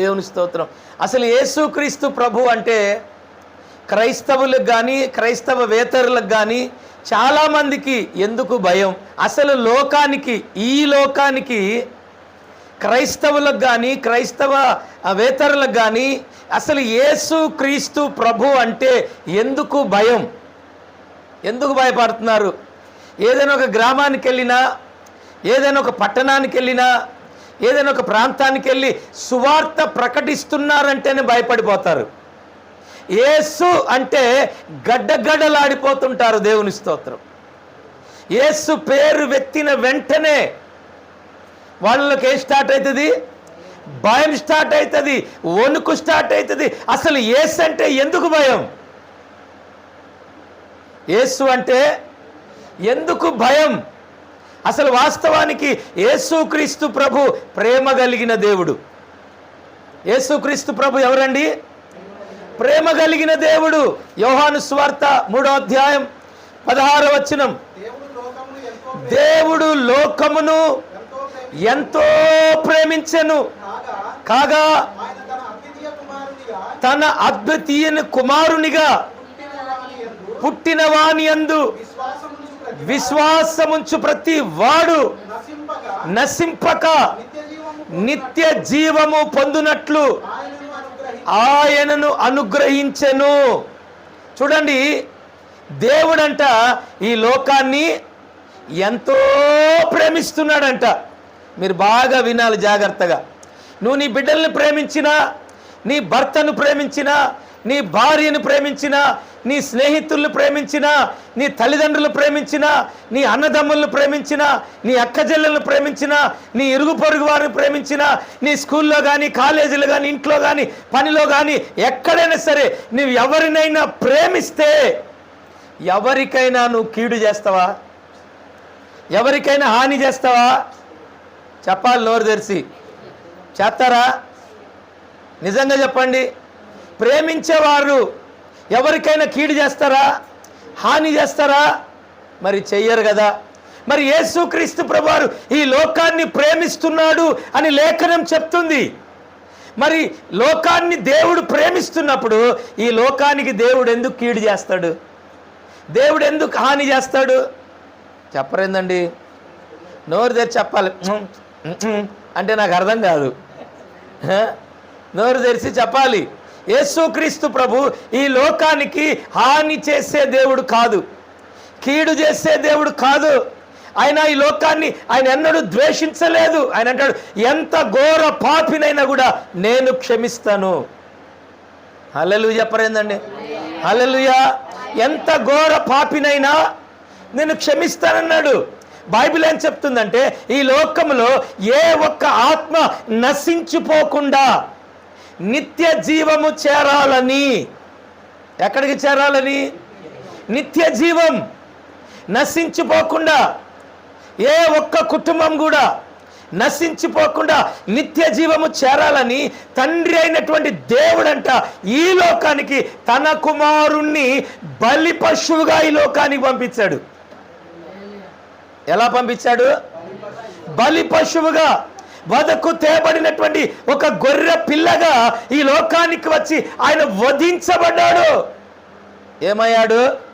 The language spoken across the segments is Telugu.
దేవుని స్తోత్రం. అసలు యేసుక్రీస్తు ప్రభు అంటే క్రైస్తవులకు కానీ క్రైస్తవ వేతరులకు కానీ చాలామందికి ఎందుకు భయం? అసలు లోకానికి ఈ లోకానికి క్రైస్తవులకు కానీ క్రైస్తవ వేతరులకు కానీ అసలు యేసు క్రీస్తు ప్రభు అంటే ఎందుకు భయం? ఎందుకు భయపడుతున్నారు? ఏదైనా ఒక గ్రామానికి వెళ్ళినా ఏదైనా ఒక పట్టణానికి వెళ్ళినా ఏదైనా ఒక ప్రాంతానికి వెళ్ళి సువార్త ప్రకటిస్తున్నారంటేనే భయపడిపోతారు. ఏసు అంటే గడ్డగడ్డలాడిపోతుంటారు దేవుని స్తోత్రం. ఏసు పేరు వెత్తిన వెంటనే వాళ్ళకి ఏ స్టార్ట్ అవుతుంది? భయం స్టార్ట్ అవుతుంది వణుకు స్టార్ట్ అవుతుంది. అసలు యేసు అంటే ఎందుకు భయం? ఏసు అంటే ఎందుకు భయం? అసలు వాస్తవానికి యేసుక్రీస్తు ప్రభు ప్రేమ కలిగిన దేవుడు. యేసుక్రీస్తు ప్రభు ఎవరండి? ప్రేమ కలిగిన దేవుడు. యోహాను స్వార్త మూడో అధ్యాయం పదహార వచనం. దేవుడు లోకమును ఎంతో ప్రేమించెను. కాగా తన అద్వితీయ కుమారునిగా పుట్టినవాని యందు పుట్టిన వాని అందు విశ్వాసముంచు ప్రతి వాడు నశింపక నిత్య జీవము పొందునట్లు ఆయనను అనుగ్రహించెను. చూడండి దేవుడంట ఈ లోకాన్ని ఎంతో ప్రేమిస్తున్నాడంట. మీరు బాగా వినాలి జాగ్రత్తగా. నువ్వు నీ బిడ్డల్ని ప్రేమించినా నీ భర్తను ప్రేమించినా నీ భార్యను ప్రేమించినా నీ స్నేహితులను ప్రేమించినా నీ తల్లిదండ్రులు ప్రేమించినా నీ అన్నదమ్ములను ప్రేమించినా నీ అక్కజెల్లెలను ప్రేమించినా నీ ఇరుగు పొరుగు వారిని ప్రేమించినా నీ స్కూల్లో కానీ కాలేజీలో కానీ ఇంట్లో కానీ పనిలో కానీ ఎక్కడైనా సరే నువ్వు ఎవరినైనా ప్రేమిస్తే ఎవరికైనా నువ్వు కీడు చేస్తావా? ఎవరికైనా హాని చేస్తావా? చెప్పాలి నోరు తెరిచి. చేస్తారా? నిజంగా చెప్పండి. ప్రేమించేవారు ఎవరికైనా కీడు చేస్తారా? హాని చేస్తారా? మరి చెయ్యరు కదా. మరి యేసుక్రీస్తు ప్రభువారు ఈ లోకాన్ని ప్రేమిస్తున్నాడు అని లేఖనం చెప్తుంది. మరి లోకాన్ని దేవుడు ప్రేమిస్తున్నప్పుడు ఈ లోకానికి దేవుడు ఎందుకు కీడు చేస్తాడు? దేవుడు ఎందుకు హాని చేస్తాడు? చెప్పరేందండి? నోరు తెరిచి చెప్పాలి. అంటే నాకు అర్థం కాదు. నోరు తెరిచి చెప్పాలి. యేసుక్రీస్తు ప్రభు ఈ లోకానికి హాని చేసే దేవుడు కాదు. కీడు చేసే దేవుడు కాదు. ఆయన ఈ లోకాన్ని ఆయన ఎన్నడూ ద్వేషించలేదు. ఆయన అంటాడు ఎంత ఘోర పాపినైనా కూడా నేను క్షమిస్తాను. అల్లెలు చెప్పరేందండి అల్లెలుయా ఎంత ఘోర పాపినైనా నేను క్షమిస్తానన్నాడు. బైబిల్ ఏం చెప్తుందంటే ఈ లోకంలో ఏ ఒక్క ఆత్మ నశించిపోకుండా నిత్య జీవము చేరాలని. ఎక్కడికి చేరాలని? నిత్య జీవం. నశించిపోకుండా ఏ ఒక్క కుటుంబం కూడా నశించిపోకుండా నిత్య జీవము చేరాలని తండ్రి అయినటువంటి దేవుడంట ఈ లోకానికి తన కుమారుణ్ణి బలి పశువుగా ఈ లోకానికి పంపించాడు. ఎలా పంపించాడు? బలి పశువుగా. వదకు తేబడినటువంటి ఒక గొర్రె పిల్లగా ఈ లోకానికి వచ్చి ఆయన వధించబడ్డాడు. ఏమయ్యాడు?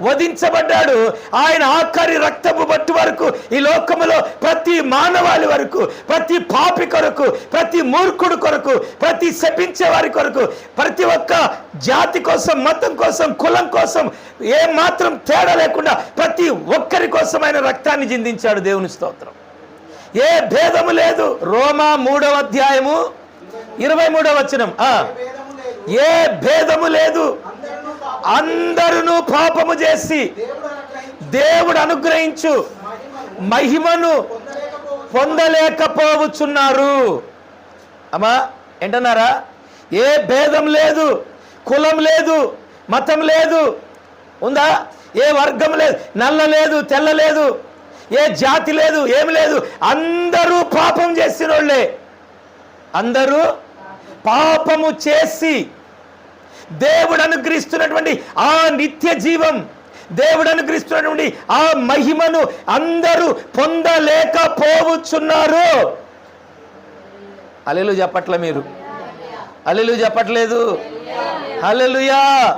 వధించబడ్డాడు. ఆయన ఆఖరి రక్తపు బట్టు వరకు ఈ లోకములో ప్రతి మానవాళి వరకు ప్రతి పాపి కొరకు ప్రతి మూర్ఖుడు కొరకు ప్రతి శపించే వారి కొరకు ప్రతి ఒక్క జాతి కోసం మతం కోసం కులం కోసం ఏ మాత్రం తేడా లేకుండా ప్రతి ఒక్కరి కోసం ఆయన రక్తాన్ని చిందించాడు దేవుని స్తోత్రం. ఏ భేదము లేదు. రోమా మూడవ అధ్యాయము ఇరవై మూడవ వచనం. ఏ భేదము లేదు. అందరూ అందరును పాపము చేసి దేవుడు అనుగ్రహించు మహిమను పొందలేకపోవచ్చున్నారు. అమ్మా ఏంటన్నారా? ఏ భేదం లేదు కులం లేదు మతం లేదు ఉందా? ఏ వర్గం లేదు నల్ల లేదు తెల్ల లేదు ఏ జాతి లేదు ఏమి లేదు. అందరూ పాపం చేసిన వాళ్ళే అందరూ పాపము చేసి దేవుడు అనుగ్రహిస్తున్నటువంటి ఆ నిత్య జీవం దేవుడు అనుగ్రహిస్తున్నటువంటి ఆ మహిమను అందరూ పొందలేకపోవచ్చున్నారు. అలెలు చెప్పట్ల మీరు. అల్లెలు చెప్పట్లేదు హల్లెలూయా.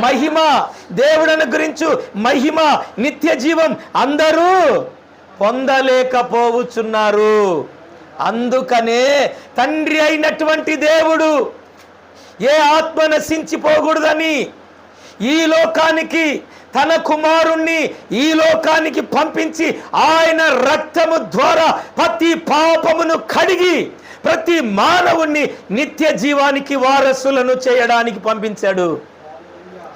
మహిమ దేవుడు అనుగ్రహించు మహిమ నిత్య జీవం అందరూ పొందలేకపోవచ్చున్నారు. అందుకనే తండ్రి అయినటువంటి దేవుడు ఏ ఆత్మ నశించిపోకూడదని ఈ లోకానికి తన కుమారుణ్ణి ఈ లోకానికి పంపించి ఆయన రక్తము ద్వారా ప్రతి పాపమును కడిగి ప్రతి మానవుణ్ణి నిత్య జీవానికి వారసులను చేయడానికి పంపించాడు.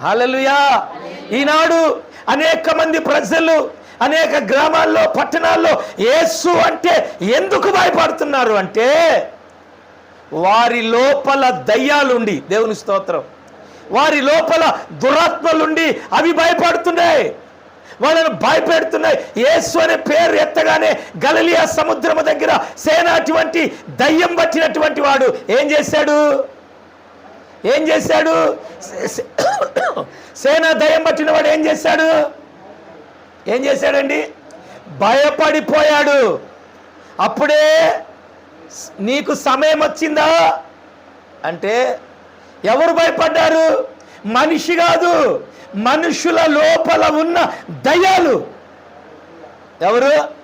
హల్లెలూయా ఈనాడు అనేక మంది ప్రజలు అనేక గ్రామాల్లో పట్టణాల్లో యేసు అంటే ఎందుకు భయపడుతున్నారు అంటే వారి లోపల దయ్యాలుండి దేవుని స్తోత్రం వారి లోపల దురాత్మలుండి అవి భయపడుతున్నాయి. వాళ్ళను భయపెడుతున్నాయి. యేసు అనే పేరు ఎత్తగానే గలలియా సముద్రము దగ్గర సేనటువంటి దయ్యం పట్టినటువంటి వాడు ఏం చేశాడు? ఏం చేశాడు? సేనా దయం దయ్యం పట్టిన వాడు ఏం చేశాడు? ఏం చేశాడండి? భయపడిపోయాడు. అప్పుడే నీకు సమయం వచ్చిందా? అంటే ఎవరు భయపడ్డారు? మనిషి కాదు మనుషుల లోపల ఉన్న దయ్యాలు. ఎవరు?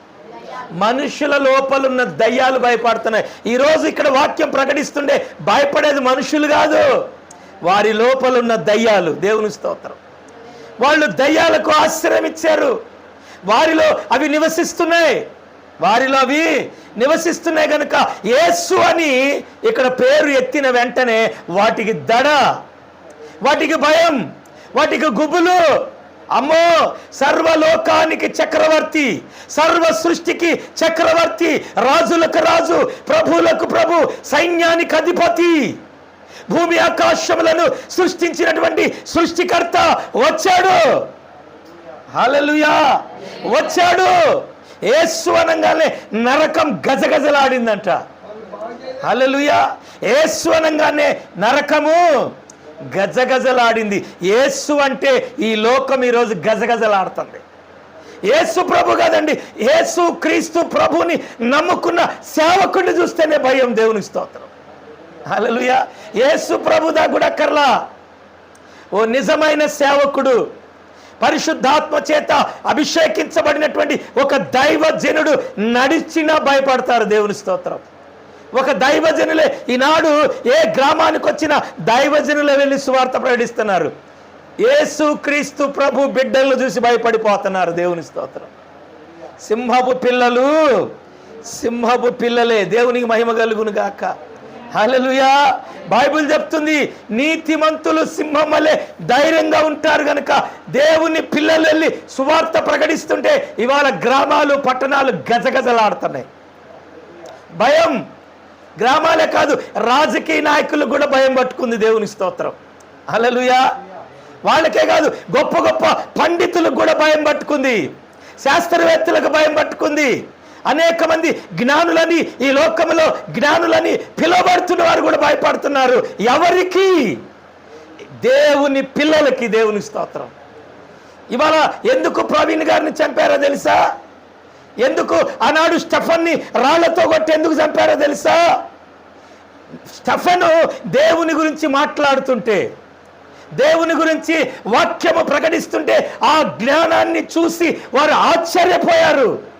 మనుషుల లోపలున్న దయ్యాలు భయపడుతున్నాయి. ఈరోజు ఇక్కడ వాక్యం ప్రకటిస్తుండే భయపడేది మనుషులు కాదు. వారి లోపలున్న దయ్యాలు. దేవుని స్తోత్రం. వాళ్ళు దయ్యాలకు ఆశ్రయం ఇచ్చారు. వారిలో అవి నివసిస్తున్నాయి. వారిలో అవి నివసిస్తున్నాయి కనుక యేసు అని ఇక్కడ పేరు ఎత్తిన వెంటనే వాటికి దడ వాటికి భయం వాటికి గుబులు అమ్మో సర్వలోకానికి చక్రవర్తి సర్వ సృష్టికి చక్రవర్తి రాజులకు రాజు ప్రభువులకు ప్రభు సైన్యానికి అధిపతి. భూమి ఆకాశములను సృష్టించినటువంటి సృష్టికర్త వచ్చాడు. హలలుయా వచ్చాడు. ఏసు అనగానే నరకం గజగజలాడిందంట. హలలుయా ఏసు అనగానే నరకము. గజగజలాడింది. యేసు అంటే ఈ లోకం ఈరోజు గజగజలాడుతుంది. యేసు ప్రభు కాదండి యేసు క్రీస్తు ప్రభుని నమ్ముకున్న సేవకుడిని చూస్తేనే భయం దేవుని స్తోత్రం. హల్లెలూయా. యేసు ప్రభుదా కూడా అక్కర్లా ఓ నిజమైన సేవకుడు పరిశుద్ధాత్మ చేత అభిషేకించబడినటువంటి ఒక దైవజనుడు నడిచినా భయపడతారు దేవుని స్తోత్రం. ఒక దైవజనులే. ఈనాడు ఏ గ్రామానికి వచ్చిన దైవజనులే వెళ్ళి సువార్త ప్రకటిస్తున్నారు. యేసు క్రీస్తు ప్రభు బిడ్డలను చూసి భయపడిపోతున్నారు. దేవుని స్తోత్రం. సింహపు పిల్లలు సింహపు పిల్లలే. దేవునికి మహిమ కలుగును గాక. హలలుయా బైబిల్ చెప్తుంది నీతిమంతులు సింహం వలె ధైర్యంగా ఉంటారు కనుక దేవుని పిల్లలు వెళ్ళి సువార్త ప్రకటిస్తుంటే ఇవాళ గ్రామాలు పట్టణాలు గజగజలాడుతున్నాయి. భయం గ్రామాలే కాదు రాజకీయ నాయకులు కూడా భయం పట్టుకుంది దేవుని స్తోత్రం. అలలుయా వాళ్ళకే కాదు గొప్ప గొప్ప పండితులకు కూడా భయం పట్టుకుంది. శాస్త్రవేత్తలకు భయం పట్టుకుంది. అనేక మంది జ్ఞానులని ఈ లోకంలో జ్ఞానులని పిలువబడుతున్న వారు కూడా భయపడుతున్నారు. ఎవరికి? దేవుని పిల్లలకి దేవుని స్తోత్రం. ఇవాళ ఎందుకు ప్రవీణ్ గారిని చంపారో తెలుసా? ఎందుకు? ఆనాడు స్టఫన్ని రాళ్ళతో కొట్టి ఎందుకు చంపారో తెలుసా? స్టఫను దేవుని గురించి మాట్లాడుతుంటే దేవుని గురించి వాక్యము ప్రకటిస్తుంటే ఆ జ్ఞానాన్ని చూసి వారు ఆశ్చర్యపోయారు.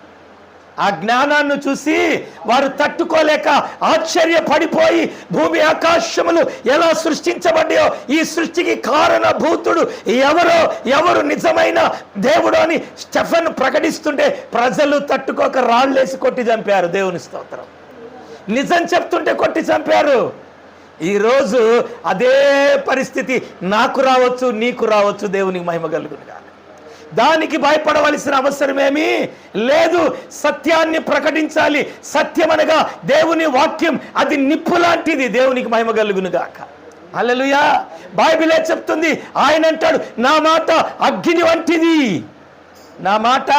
ఆ జ్ఞానాన్ని చూసి వారు తట్టుకోలేక ఆశ్చర్యపడిపోయి భూమి ఆకాశములు ఎలా సృష్టించబడ్డాయో ఈ సృష్టికి కారణభూతుడు ఎవరో ఎవరు నిజమైన దేవుడు అని స్టెఫన్ ప్రకటిస్తుంటే ప్రజలు తట్టుకోక రాళ్ళేసి కొట్టి చంపారు. దేవుని స్తోత్రం. నిజం చెప్తుంటే కొట్టి చంపారు. ఈరోజు అదే పరిస్థితి నాకు రావచ్చు నీకు రావచ్చు దేవునికి మహిమ కలుగునుగా. దానికి భయపడవలసిన అవసరమేమీ లేదు. సత్యాన్ని ప్రకటించాలి. సత్యం అనగా దేవుని వాక్యం అది నిప్పు లాంటిది. దేవునికి మహిమ కలుగునుగాక అల్లలుయా బైబిలే చెప్తుంది. ఆయన అంటాడు నా మాట అగ్ని వంటిది. నా మాట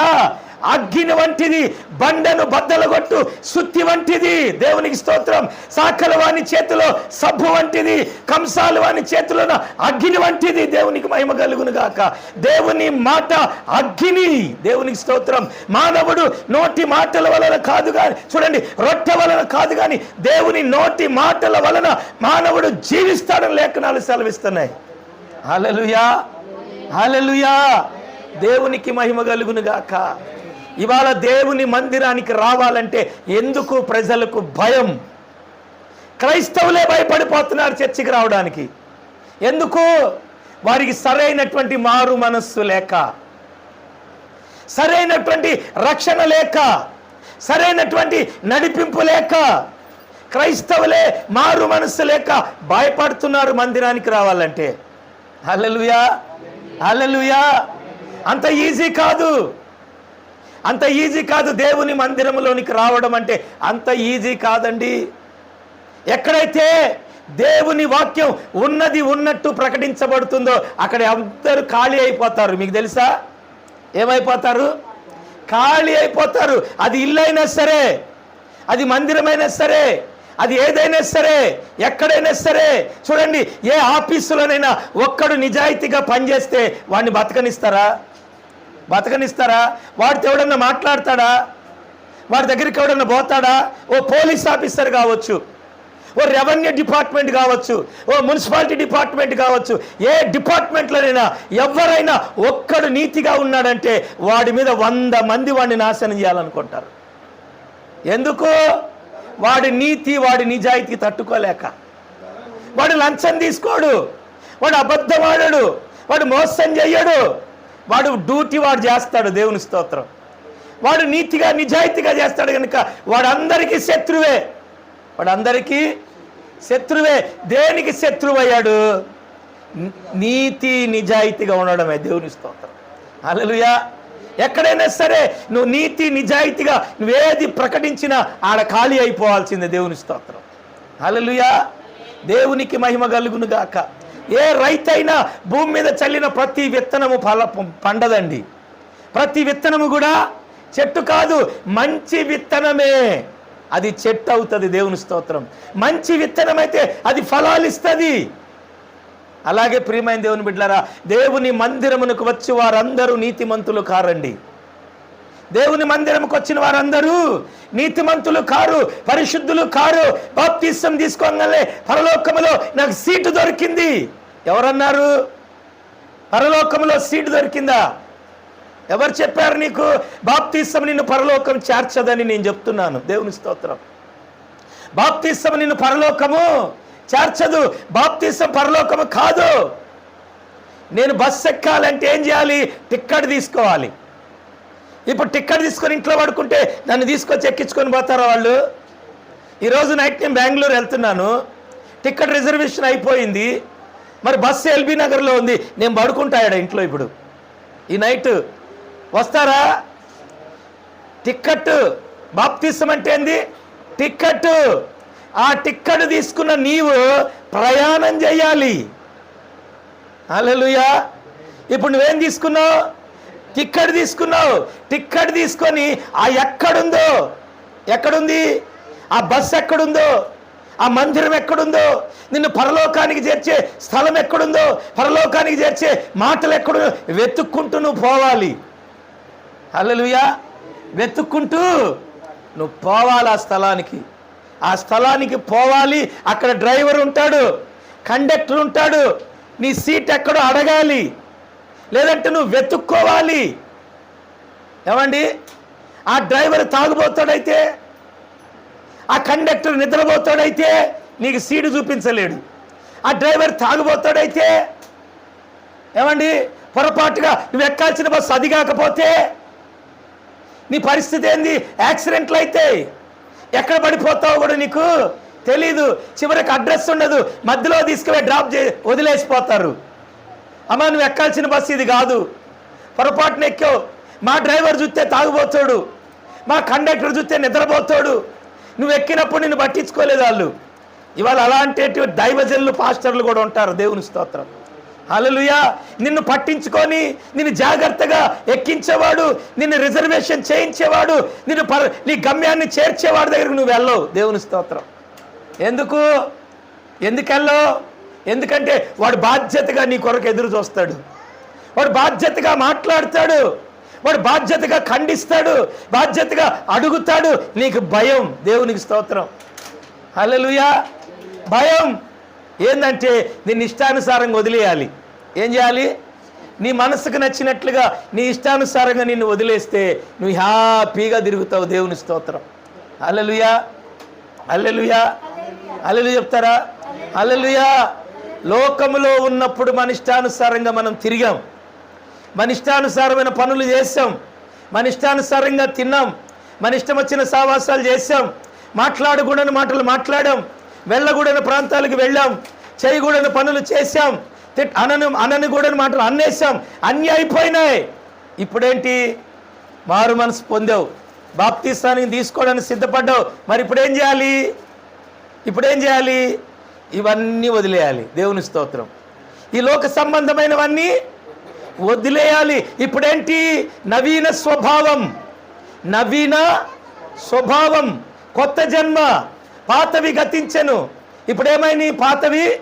అగ్గిని వంటిది బండను బద్దలగొట్టు సుత్తి వంటిది. దేవునికి స్తోత్రం. సాకల వాని చేతిలో సబ్బు వంటిది కంసాలు వాని చేతిలో అగ్గిని వంటిది. దేవునికి మహిమ కలుగును గాక. దేవుని మాట అగ్గిని దేవునికి స్తోత్రం. మానవుడు నోటి మాటల వలన కాదు కానీ చూడండి రొట్టె వలన కాదు కానీ దేవుని నోటి మాటల వలన మానవుడు జీవిస్తాడని లేఖనాలు సెలవిస్తున్నాయి. హల్లెలూయా హల్లెలూయా దేవునికి మహిమ కలుగును గాక. ఇవాళ దేవుని మందిరానికి రావాలంటే ఎందుకు ప్రజలకు భయం? క్రైస్తవులే భయపడిపోతున్నారు చర్చికి రావడానికి. ఎందుకు? వారికి సరైనటువంటి మారు మనస్సు లేక. సరైనటువంటి రక్షణ లేక. సరైనటువంటి నడిపింపు లేక. క్రైస్తవులే మారు మనస్సు లేక భయపడుతున్నారు మందిరానికి రావాలంటే. హల్లెలూయా! హల్లెలూయా! అంత ఈజీ కాదు. అంత ఈజీ కాదు దేవుని మందిరంలోనికి రావడం అంటే అంత ఈజీ కాదండి. ఎక్కడైతే దేవుని వాక్యం ఉన్నది ఉన్నట్టు ప్రకటించబడుతుందో అక్కడ అందరూ ఖాళీ అయిపోతారు. మీకు తెలుసా? ఏమైపోతారు? ఖాళీ అయిపోతారు. అది ఇల్లైనా సరే అది మందిరమైనా సరే అది ఏదైనా సరే ఎక్కడైనా సరే చూడండి ఏ ఆఫీసులోనైనా ఒక్కడు నిజాయితీగా పనిచేస్తే వాడిని బతకనిస్తారా? బతకనిస్తారా? వాడితో ఎవడన్నా మాట్లాడతాడా? వాడి దగ్గరికి ఎవడన్నా పోతాడా? ఓ పోలీస్ ఆఫీసర్ కావచ్చు ఓ రెవెన్యూ డిపార్ట్మెంట్ కావచ్చు ఓ మున్సిపాలిటీ డిపార్ట్మెంట్ కావచ్చు ఏ డిపార్ట్మెంట్లోనైనా ఎవరైనా ఒక్కడు నీతిగా ఉన్నాడంటే వాడి మీద వంద మంది వాడిని నాశనం చేయాలనుకుంటారు. ఎందుకు? వాడి నీతి వాడి నిజాయితీ తట్టుకోలేక. వాడు లంచం తీసుకోడు వాడు అబద్ధమాడడు వాడు మోసం చెయ్యడు. వాడు డ్యూటీ వాడు చేస్తాడు దేవుని స్తోత్రం. వాడు నీతిగా నిజాయితీగా చేస్తాడు కనుక వాడందరికీ శత్రువే. వాడందరికీ శత్రువే. దేనికి శత్రువు అయ్యాడు నీతి నిజాయితీగా ఉండడమే దేవుని స్తోత్రం. అలలుయా ఎక్కడైనా సరే నువ్వు నీతి నిజాయితీగా నువ్వేది ప్రకటించినా ఆడ ఖాళీ అయిపోవాల్సిందే దేవుని స్తోత్రం. అలలుయా దేవునికి మహిమ కలుగును గాక. ఏ రైతైనా భూమి మీద చల్లిన ప్రతి విత్తనము ఫల పండదండి. ప్రతి విత్తనము కూడా చెట్టు కాదు మంచి విత్తనమే. అది చెట్టు అవుతుంది దేవుని స్తోత్రం. మంచి విత్తనం అయితే అది ఫలాలు ఇస్తుంది. అలాగే ప్రియమైన దేవుని బిడ్డలారా దేవుని మందిరమునకు వచ్చి వారందరూ నీతిమంతులు కారండి. దేవుని మందిరంకి వచ్చిన వారందరూ నీతిమంతులు కారు పరిశుద్ధులు కారు బాప్తీసం తీసుకోగానే పరలోకములో నాకు సీటు దొరికింది. ఎవరన్నారు? పరలోకంలో సీటు దొరికిందా? ఎవరు చెప్పారు నీకు బాప్తీసం నిన్ను పరలోకం చేర్చదని నేను చెప్తున్నాను. దేవుని స్తోత్రం. బాప్తీసం నిన్ను పరలోకము చేర్చదు. బాప్తీసం పరలోకము కాదు. నేను బస్ ఎక్కాలంటే ఏం చేయాలి? టిక్కెట్ తీసుకోవాలి. ఇప్పుడు టిక్కెట్ తీసుకొని ఇంట్లో పడుకుంటే నన్ను తీసుకొచ్చి ఎక్కించుకొని పోతారా వాళ్ళు? ఈరోజు నైట్ నేను బెంగళూరు వెళ్తున్నాను. టిక్కెట్ రిజర్వేషన్ అయిపోయింది. మరి బస్సు ఎల్బీ నగర్లో ఉంది. నేను పడుకుంటాయాడ ఇంట్లో ఇప్పుడు. ఈ నైట్ వస్తారా? టిక్కెట్ బాప్తిసం అంటే ఏంది? టిక్కెట్ ఆ టిక్కెట్ తీసుకున్న నీవు ప్రయాణం చేయాలి. అలలుయా ఇప్పుడు నువ్వేం తీసుకున్నావు? టిక్కెట్ తీసుకున్నావు. టిక్కెట్ తీసుకొని ఆ ఎక్కడుందో? ఎక్కడుంది? ఆ బస్ ఎక్కడుందో? ఆ మందిరం ఎక్కడుందో? నిన్ను పరలోకానికి చేర్చే స్థలం ఎక్కడుందో? పరలోకానికి చేర్చే మాటలు ఎక్కడుందో? వెతుక్కుంటూ నువ్వు పోవాలి. అల్లలుయా వెతుక్కుంటూ నువ్వు పోవాలి ఆ స్థలానికి. ఆ స్థలానికి పోవాలి. అక్కడ డ్రైవర్ ఉంటాడు. కండక్టర్ ఉంటాడు. నీ సీట్ ఎక్కడో అడగాలి. లేదంటే నువ్వు వెతుక్కోవాలి. ఏమండి? ఆ డ్రైవర్ తాగుబోతాడైతే ఆ కండక్టర్ నిద్రపోతాడైతే నీకు సీటు చూపించలేడు. ఆ డ్రైవర్ తాగుబోతాడైతే ఏమండి పొరపాటుగా నువ్వు ఎక్కాల్సిన బస్సు అది కాకపోతే నీ పరిస్థితి ఏంది? యాక్సిడెంట్లు అయితే ఎక్కడ పడిపోతావో కూడా నీకు తెలీదు. చివరికి అడ్రస్ ఉండదు. మధ్యలో తీసుకువే డ్రాప్ చే వదిలేసిపోతారు. అమ్మ నువ్వు ఎక్కాల్సిన బస్సు ఇది కాదు. పొరపాటున ఎక్కావు. మా డ్రైవర్ చూస్తే తాగుబోతాడు. మా కండక్టర్ చూస్తే నిద్రపోతాడు. నువ్వు ఎక్కినప్పుడు నిన్ను పట్టించుకోలేదు వాళ్ళు. ఇవాళ అలాంటి దైవజనులు పాస్టర్లు కూడా ఉంటారు. దేవుని స్తోత్రం. అలలుయా నిన్ను పట్టించుకొని నిన్ను జాగ్రత్తగా ఎక్కించేవాడు నిన్ను రిజర్వేషన్ చేయించేవాడు నిన్ను పర నీ గమ్యాన్ని చేర్చేవాడి దగ్గరకు నువ్వు వెళ్ళవు. దేవుని స్తోత్రం. ఎందుకు? ఎందుకు వెళ్ళవు ఎందుకంటే వాడు బాధ్యతగా నీ కొరకు ఎదురు చూస్తాడు. వాడు బాధ్యతగా మాట్లాడతాడు. వాడు బాధ్యతగా ఖండిస్తాడు బాధ్యతగా అడుగుతాడు. నీకు భయం. దేవునికి స్తోత్రం. హల్లెలూయా. భయం. ఏంటంటే నిన్ను ఇష్టానుసారంగా వదిలేయాలి. ఏం చేయాలి? నీ మనసుకు నచ్చినట్లుగా నీ ఇష్టానుసారంగా నిన్ను వదిలేస్తే నువ్వు హ్యాపీగా తిరుగుతావు దేవుని స్తోత్రం. హల్లెలూయా. హల్లెలూయా. అల్లలు చెప్తారా? హల్లెలూయా. లోకములో ఉన్నప్పుడు మన ఇష్టానుసారంగా మనం తిరిగాం. మన ఇష్టానుసారమైన పనులు చేసాం మన ఇష్టానుసారంగా తిన్నాం. మన ఇష్టం వచ్చిన సావాసాలు చేసాం మాట్లాడకూడని మాటలు మాట్లాడాం. వెళ్ళకూడని ప్రాంతాలకు వెళ్ళాం. చేయకూడని పనులు చేశాం. తిట్ అనను అననుకూడని మాటలు అన్నేసాం అన్నీ అయిపోయినాయి. ఇప్పుడేంటి? మారు మనసు పొందావు. బాప్తిస్తానికి తీసుకోవడానికి సిద్ధపడ్డావు. మరి ఇప్పుడేం చేయాలి? ఇప్పుడేం చేయాలి? ఇవన్నీ వదిలేయాలి. దేవుని స్తోత్రం. ఈ లోక సంబంధమైనవన్నీ వదిలేయాలి. ఇప్పుడేంటి? నవీన స్వభావం. నవీన స్వభావం. కొత్త జన్మ. పాతవి గతించెను. ఇప్పుడేమైనాయి పాతవి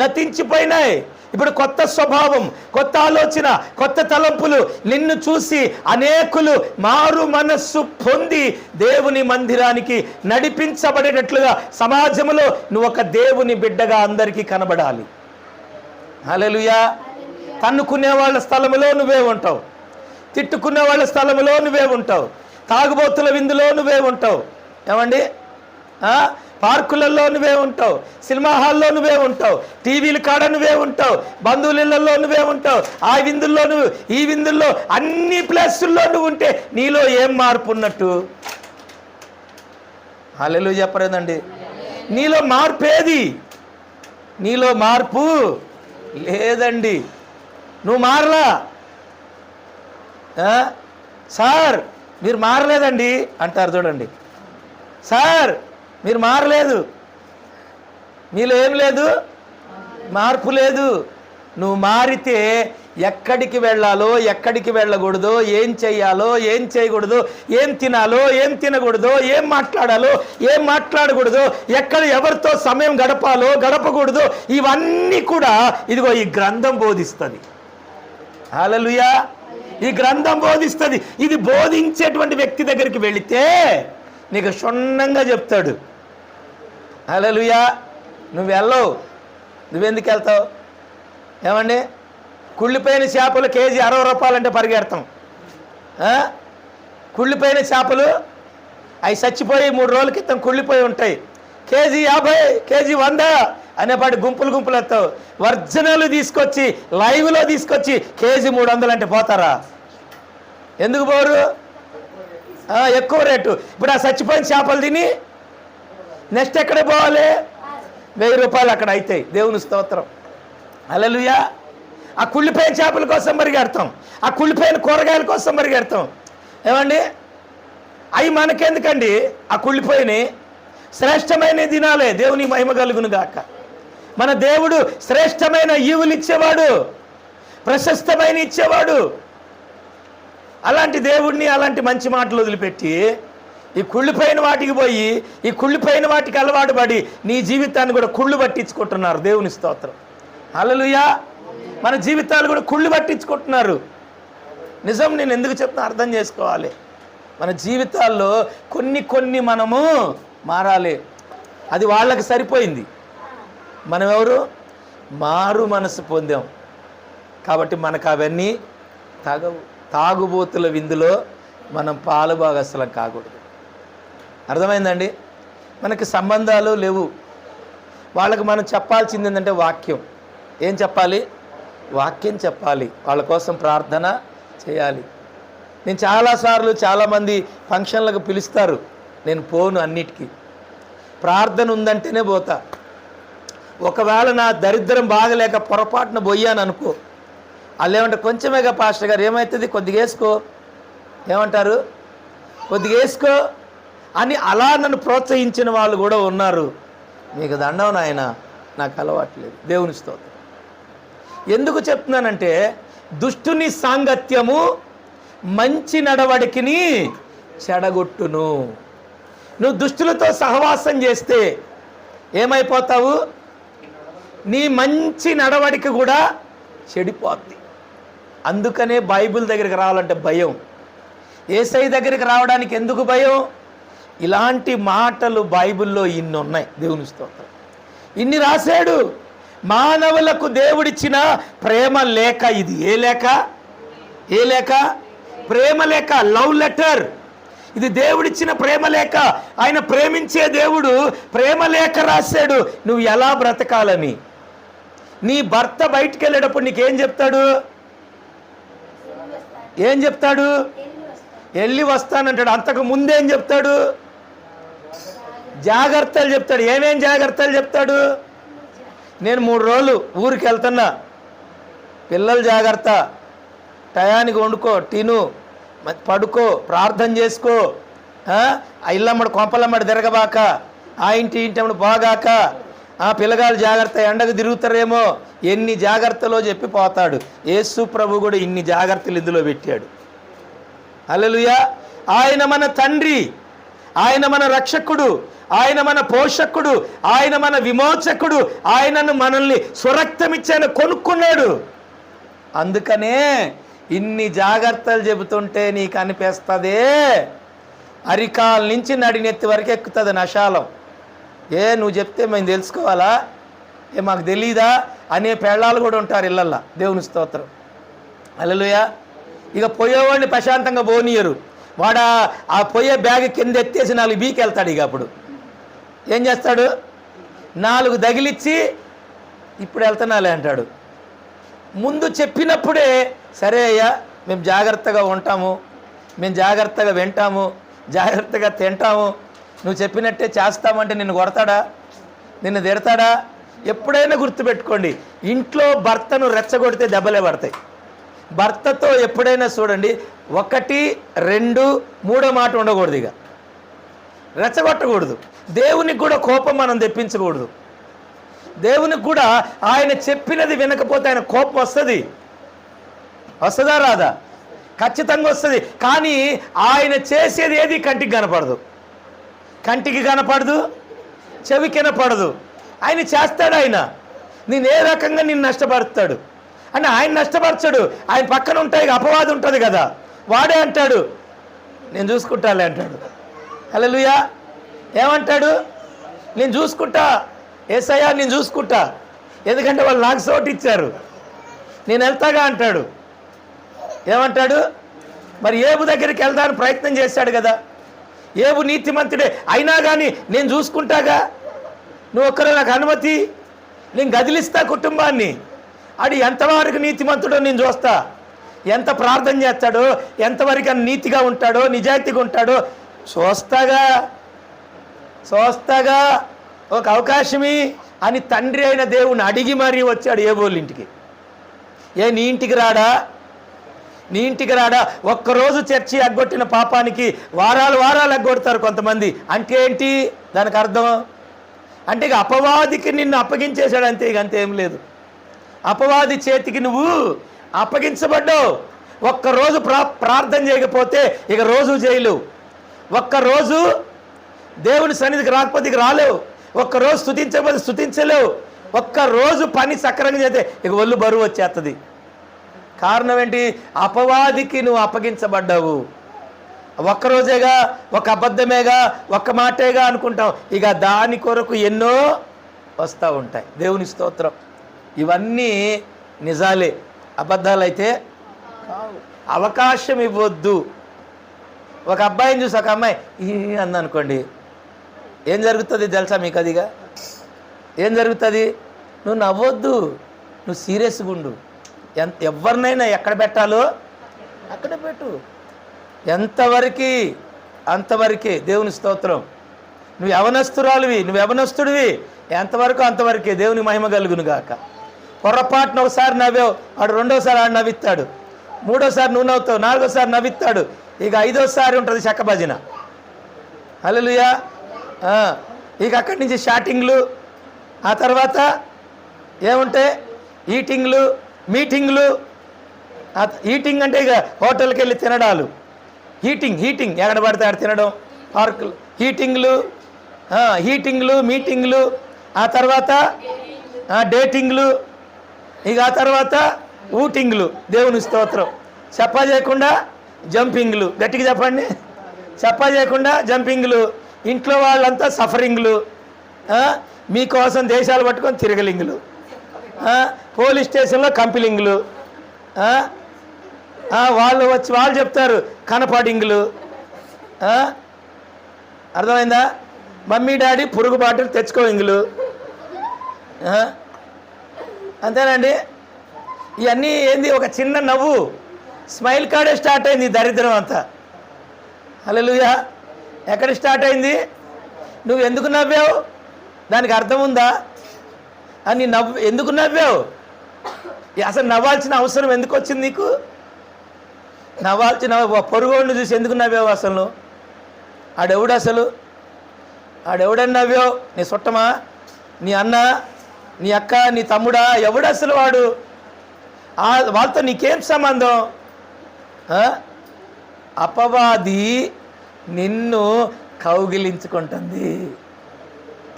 గతించిపోయినాయి. ఇప్పుడు కొత్త స్వభావం కొత్త ఆలోచన కొత్త తలంపులు నిన్ను చూసి అనేకులు మారు మనస్సు పొంది దేవుని మందిరానికి నడిపించబడేటట్లుగా సమాజంలో నువ్వు ఒక దేవుని బిడ్డగా అందరికీ కనబడాలి. హల్లెలూయా. తన్నుకునే వాళ్ళ స్థలములో నువ్వే ఉంటావు. తిట్టుకునే వాళ్ళ స్థలములో నువ్వే ఉంటావు. తాగుబోతుల విందులో నువ్వే ఉంటావు. ఏమండి? పార్కులలో నువ్వే ఉంటావు. సినిమా హాల్లో నువ్వే ఉంటావు. టీవీల కాడ నువ్వే ఉంటావు. బంధువులలో నువ్వే ఉంటావు. ఆ విందుల్లో నువ్వు ఈ విందుల్లో అన్ని ప్లేసుల్లో నువ్వు ఉంటే నీలో ఏం మార్పు ఉన్నట్టు? అల్లెలు చెప్పలేదండి నీలో మార్పు ఏది నీలో మార్పు లేదండి. నువ్వు మారలా? సార్ మీరు మారలేదండి అంటారు చూడండి. సార్ మీరు మారలేదు. మీలో ఏం లేదు? మార్పు లేదు. నువ్వు మారితే ఎక్కడికి వెళ్ళాలో ఎక్కడికి వెళ్ళకూడదో ఏం చెయ్యాలో ఏం చేయకూడదు ఏం తినాలో ఏం తినకూడదో ఏం మాట్లాడాలో ఏం మాట్లాడకూడదు ఎక్కడ ఎవరితో సమయం గడపాలో గడపకూడదు ఇవన్నీ కూడా ఇదిగో ఈ గ్రంథం బోధిస్తుంది. హల్లెలూయా. ఈ గ్రంథం బోధిస్తుంది. ఇది బోధించేటువంటి వ్యక్తి దగ్గరికి వెళితే నీకు క్షుణ్ణంగా చెప్తాడు. హలలుయా నువ్వు వెళ్ళవు. నువ్వెందుకు వెళ్తావు? ఏమండి? కుళ్ళిపోయిన చేపలు కేజీ అరవై రూపాయలంటే పరిగెడతాం. కుళ్ళిపోయిన చేపలు అవి చచ్చిపోయి మూడు రోజుల క్రితం కుళ్ళిపోయి ఉంటాయి. కేజీ యాభై కేజీ వంద అనేపాటి గుంపులు గుంపులు ఎత్తావు. వర్జనలు తీసుకొచ్చి లైవ్లో తీసుకొచ్చి కేజీ మూడు వందలు అంటే పోతారా? ఎందుకు పోరు? ఎక్కువ రేటు. ఇప్పుడు ఆ చచ్చిపోయిన చేపలు తిని నెక్స్ట్ ఎక్కడ పోవాలి? వెయ్యి రూపాయలు అక్కడ అవుతాయి దేవుని స్తోత్రం. అలలుయా ఆ కుళ్ళిపోయిన చేపల కోసం పరిగెడతాం. ఆ కుళ్ళిపోయిన కూరగాయల కోసం పరిగెడతాం. ఏమండి? అవి మనకెందుకండి? ఆ కుళ్ళిపోయినాయి శ్రేష్టమైన దినాలే దేవుని మహిమ కలుగును గాక. మన దేవుడు శ్రేష్టమైన ఈవులు ఇచ్చేవాడు ప్రశస్తమైన ఇచ్చేవాడు. అలాంటి దేవుడిని అలాంటి మంచి మాటలు వదిలిపెట్టి ఈ కుళ్ళిపోయిన వాటికి పోయి ఈ కుళ్ళిపోయిన వాటికి అలవాటు పడి నీ జీవితాన్ని కూడా కుళ్ళు పట్టించుకుంటున్నారు దేవుని స్తోత్రం. అలలుయా మన జీవితాలు కూడా కుళ్ళు పట్టించుకుంటున్నారు. నిజం నేను ఎందుకు చెప్తున్నా అర్థం చేసుకోవాలి. మన జీవితాల్లో కొన్ని కొన్ని మనము మారాలి. అది వాళ్ళకి సరిపోయింది. మనం ఎవరు మారు మనసు పొందాం. కాబట్టి మనకు అవన్నీ తాగవు తాగుబోతుల విందులో మనం పాలు భాగస్థలం కాకూడదు. అర్థమైందండి? మనకి సంబంధాలు లేవు. వాళ్ళకి మనం చెప్పాల్సింది ఏంటంటే వాక్యం. ఏం చెప్పాలి? వాక్యం చెప్పాలి. వాళ్ళ కోసం ప్రార్థన చేయాలి. నేను చాలాసార్లు చాలామంది ఫంక్షన్లకు పిలుస్తారు. నేను పోను అన్నిటికీ. ప్రార్థన ఉందంటేనే పోతా. ఒకవేళ నా దరిద్రం బాగలేక పొరపాటున పోయాను అనుకో వాళ్ళు ఏమంటారు కొంచెమేగా పాస్టర్ గారు ఏమవుతుంది కొద్దిగా వేసుకో. ఏమంటారు? కొద్దిగా వేసుకో. అని అలా నన్ను ప్రోత్సహించిన వాళ్ళు కూడా ఉన్నారు. మీకు దండం నాయన నాకు అలవాట్లేదు దేవుని స్తోత్రం. ఎందుకు చెప్తున్నానంటే దుష్టుని సాంగత్యము మంచి నడవడికిని చెడగొట్టును. నువ్వు దుష్టులతో సహవాసం చేస్తే ఏమైపోతావు? నీ మంచి నడవడిక కూడా చెడిపోద్ది. అందుకనే బైబిల్ దగ్గరికి రావాలంటే భయం. ఏసై దగ్గరికి రావడానికి ఎందుకు భయం? ఇలాంటి మాటలు బైబిల్లో ఇన్ని ఉన్నాయి దేవుని స్తోత్రం. ఇన్ని రాశాడు. మానవులకు దేవుడిచ్చిన ప్రేమ లేఖ ఇది ఏ లేఖ ఏ లేఖ ప్రేమ లేఖ లవ్ లెటర్. ఇది దేవుడిచ్చిన ప్రేమ లేఖ ఆయన ప్రేమించే దేవుడు ప్రేమ లేఖ రాశాడు. నువ్వు ఎలా బ్రతకాలని? నీ భర్త బయటికి వెళ్ళేటప్పుడు నీకేం చెప్తాడు? ఏం చెప్తాడు? వెళ్ళి వస్తానంటాడు. అంతకు ముందేం చెప్తాడు? జాగ్రత్తలు చెప్తాడు. ఏమేం జాగ్రత్తలు చెప్తాడు? నేను మూడు రోజులు ఊరికి వెళ్తున్నా పిల్లలు జాగ్రత్త. టయానికి వండుకో టీను పడుకో ప్రార్థన చేసుకో. ఆ? ఆ తిరగబాక. ఆ ఇంటి ఇంటి అమ్మడు బాగాక ఆ పిల్లగాలు జాగ్రత్త ఎండకు తిరుగుతారేమో. ఎన్ని జాగ్రత్తలో చెప్పి పోతాడు. యేసు ప్రభు కూడా ఇన్ని జాగ్రత్తలు ఇందులో పెట్టాడు. హల్లెలూయా. ఆయన మన తండ్రి ఆయన మన రక్షకుడు ఆయన మన పోషకుడు ఆయన మన విమోచకుడు ఆయనను మనల్ని స్వరక్తమిచ్చాను కొనుక్కున్నాడు. అందుకనే ఇన్ని జాగ్రత్తలు చెబుతుంటే నీకు అనిపిస్తుందే. అరికాల నుంచి నడినెత్తి వరకు ఎక్కుతుంది నశాలం ఏ నువ్వు చెప్తే మేము తెలుసుకోవాలా? ఏ మాకు తెలీదా? అనే పెళ్ళాలు కూడా ఉంటారు ఇళ్ళల్లో. దేవుని స్తోత్రం. అల్లలుయ ఇక పోయేవాడిని ప్రశాంతంగా పోనీయరు. వాడు ఆ- పొయ్యే పోయే బ్యాగ్ కింద ఎత్తేసి నాలుగు బీకెళ్తాడు ఇక అప్పుడు. ఏం చేస్తాడు? నాలుగు దగిలిచ్చి ఇప్పుడు వెళ్తున్నాలే అంటాడు. ముందు చెప్పినప్పుడే సరే అయ్యా మేము జాగ్రత్తగా ఉంటాము మేము జాగ్రత్తగా వింటాము జాగ్రత్తగా తింటాము. నువ్వు చెప్పినట్టే చేస్తామంటే నిన్ను కొడతాడా? నిన్ను తిడతాడా? ఎప్పుడైనా గుర్తుపెట్టుకోండి ఇంట్లో భర్తను రెచ్చగొడితే దెబ్బలే పడతాయి. భర్తతో ఎప్పుడైనా చూడండి ఒకటి రెండు మూడో మాట ఉండకూడదు ఇక. రెచ్చగొట్టకూడదు. దేవునికి కూడా కోపం మనం తెప్పించకూడదు. దేవునికి కూడా ఆయన చెప్పినది వినకపోతే ఆయన కోపం వస్తుంది. వస్తుందా రాదా? ఖచ్చితంగా వస్తుంది. కానీ ఆయన చేసేది ఏది? కంటికి కనపడదు. కంటికి కనపడదు చెవికి కనపడదు. ఆయన చేస్తాడు ఆయన. నేను ఏ రకంగా నిన్ను నష్టపరుస్తాడు? అంటే ఆయన నష్టపరచడు. ఆయన పక్కన ఉంటాయి అపవాదం ఉంటుంది కదా. వాడే అంటాడు. నేను చూసుకుంటాలే అంటాడు. హల్లెలూయా. ఏమంటాడు? నేను చూసుకుంటా. ఏసయ్యా నేను చూసుకుంటా. ఎందుకంటే వాళ్ళు నాకు సోటు ఇచ్చారు. నేను వెళ్తాగా అంటాడు. ఏమంటాడు? మరి ఏబు దగ్గరికి వెళ్దానికి ప్రయత్నం చేశాడు కదా. ఏబు నీతిమంతుడే. అయినా కానీ నేను చూసుకుంటాగా? నువ్వు ఒక్కరు నాకు అనుమతి? నేను గదిలిస్తా కుటుంబాన్ని. అడి ఎంతవరకు నీతిమంతుడో నేను చూస్తా. ఎంత ప్రార్థన చేస్తాడో ఎంతవరకు నీతిగా ఉంటాడో నిజాయితీగా ఉంటాడో చూస్తాగా. చూస్తాగా. ఒక అవకాశమే అని తండ్రి అయిన దేవుని అడిగి మరీ వచ్చాడు ఏబోళ్ళ ఇంటికి ఏ నీ ఇంటికి రాడా? నీ ఇంటికి రాడా? ఒక్కరోజు చర్చి అగ్గొట్టిన పాపానికి వారాలు వారాలు ఎగ్గొడతారు కొంతమంది. అంటే ఏంటి? దానికి అర్థం? అంటే ఇక అపవాదికి నిన్ను అప్పగించేశాడు అంతే ఇక అంతేం లేదు. అపవాది చేతికి నువ్వు అప్పగించబడ్డావు. ఒక్కరోజు ప్రా ప్రార్థన చేయకపోతే ఇక రోజు జైలు. ఒక్కరోజు దేవుని సన్నిధికి రాకపోతే ఇక రాలేవు. ఒక్కరోజు స్థుతించబోతే స్థుతించలేవు ఒక్కరోజు పని సక్రంగా చేస్తే ఇక ఒళ్ళు బరువు వచ్చేస్తుంది కారణం ఏంటి? అపవాదికి నువ్వు అప్పగించబడ్డావు. ఒక్కరోజేగా ఒక అబద్ధమేగా ఒక్క మాటేగా అనుకుంటాం ఇక దాని కొరకు ఎన్నో వస్తూ ఉంటాయి. దేవుని స్తోత్రం. ఇవన్నీ నిజాలే. అబద్ధాలైతే అవకాశం ఇవ్వద్దు. ఒక అబ్బాయిని చూసి ఒక అమ్మాయి ఈ అందనుకోండి ఏం జరుగుతుంది తెలుసా మీకు అదిగా? ఏం జరుగుతుంది? నువ్వు నవ్వొద్దు. నువ్వు సీరియస్గా ఉండు. ఎంత ఎవరినైనా ఎక్కడ పెట్టాలో అక్కడ పెట్టు. ఎంతవరకు అంతవరకే. దేవుని స్తోత్రం. నువ్వు యవనస్తురాలువి నువ్వు యవనస్తుడివి. ఎంతవరకు అంతవరకే. దేవుని మహిమ కలుగును గాక. పొరపాటున ఒకసారి నవ్వావు. ఆడు రెండోసారి ఆడు నవ్విస్తాడు. మూడోసారి నువ్వు నవ్వుతావు. నాలుగోసారి నవ్విస్తాడు. ఇక ఐదోసారి ఉంటుంది చెక్క భజన హల్లెలూయా. ఇక అక్కడి నుంచి షాటింగ్లు ఆ తర్వాత ఏముంటే ఈటింగ్లు మీటింగ్లు ఈటింగ్ అంటే ఇక హోటల్కి వెళ్ళి తినడాలు. హీటింగ్ హీటింగ్ ఎక్కడ పడితే ఆడ తినడం. పార్కులు హీటింగ్లు హీటింగ్లు మీటింగ్లు ఆ తర్వాత డేటింగ్లు ఇక ఆ తర్వాత ఊటింగ్లు దేవుని స్తోత్రం. చెప్పా చేయకుండా జంపింగ్లు. గట్టిగా చెప్పండి. చెప్పా చేయకుండా జంపింగ్లు. ఇంట్లో వాళ్ళంతా సఫరింగ్లు మీకోసం దేశాలు పట్టుకొని తిరగలింగులు పోలీస్ స్టేషన్లో కంపిలింగులు వాళ్ళు వచ్చి వాళ్ళు చెప్తారు కనపడింగులు అర్థమైందా? మమ్మీ డాడీ పురుగు బాటిల్ తెచ్చుకో ఇంగులు అంతేనండి? ఇవన్నీ ఏంది? ఒక చిన్న నవ్వు. స్మైల్ కార్డే స్టార్ట్ అయింది దరిద్రం అంతా. హల్లెలూయా. ఎక్కడ స్టార్ట్ అయింది? నువ్వు ఎందుకు నవ్వావు? దానికి అర్థం ఉందా? అని నవ్వు ఎందుకు నవ్వావు? అసలు నవ్వాల్సిన అవసరం ఎందుకు వచ్చింది నీకు? నవ్వాల్సిన పొరుగుడిని చూసి ఎందుకు నవ్వావు అసలు? నువ్వు? ఆడెవడు అసలు? ఆడెవడని నవ్వావు? నీ చుట్టమా నీ అన్న? నీ అక్క? నీ తమ్ముడా? ఎవడు అసలు వాడు? వాళ్ళతో నీకేం సంబంధం? అపవాది నిన్ను కౌగిలించుకుంటుంది.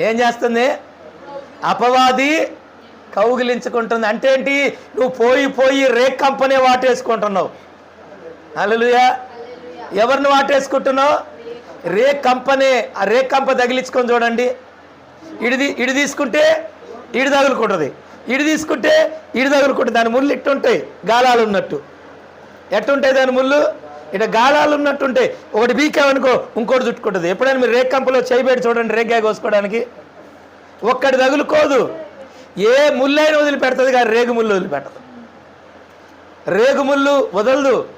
ఏం చేస్తుంది? అపవాది కౌగిలించుకుంటుంది. అంటే ఏంటి నువ్వు పోయి పోయి రేక్ కంపెనీ వాటేసుకుంటున్నావు. హల్లెలూయా. ఎవరిని వాటేసుకుంటున్నావు? రే కంపనే ఆ రేక్ కంప తగిలించుకొని చూడండి. ఇడిది ఇడి తీసుకుంటే ఇడి తగులుకుంటుంది. ఇడి తీసుకుంటే ఇడి తగులుకుంటుంది. దాని ముళ్ళు ఇట్టుంటాయి. గాలాలు ఉన్నట్టు. ఎట్టుంటాయి దాని ముళ్ళు? ఇట గాలాలు ఉన్నట్టుంటే ఒకటి బీకామనుకో ఇంకోటి చుట్టుకుంటుంది. ఎప్పుడైనా మీరు రేక్ చేయబెట్టి చూడండి రేగ్గా కోసుకోవడానికి. ఒక్కటి తగులుకోదు. ఏ ముళ్ళైనా వదిలిపెడుతుంది కానీ రేగు ముళ్ళు వదిలిపెట్టదు. రేగు ముళ్ళు వదలదు.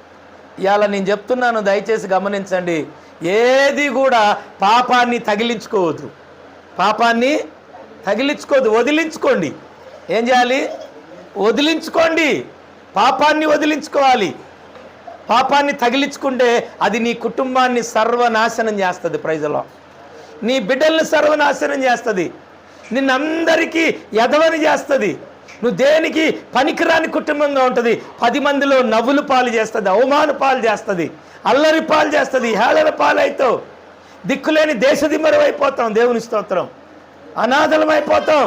ఇవాళ నేను చెప్తున్నాను దయచేసి గమనించండి. ఏది కూడా పాపాన్ని తగిలించుకోవద్దు. పాపాన్ని తగిలించుకోవద్దు. వదిలించుకోండి. ఏం చేయాలి? వదిలించుకోండి. పాపాన్ని వదిలించుకోవాలి. పాపాన్ని తగిలించుకుంటే అది నీ కుటుంబాన్ని సర్వనాశనం చేస్తుంది ప్రజలో నీ బిడ్డల్ని సర్వనాశనం చేస్తుంది. నిన్నందరికీ ఎదవని చేస్తుంది. నువ్వు దేనికి పనికిరాని కుటుంబంగా ఉంటుంది? పది మందిలో నవ్వులు పాలు చేస్తుంది అవమాన పాలు చేస్తుంది అల్లరి పాలు చేస్తుంది హేళల పాలైతావు. దిక్కులేని దేశదిమ్మరం అయిపోతాం దేవుని స్తోత్రం. అనాథలం అయిపోతాం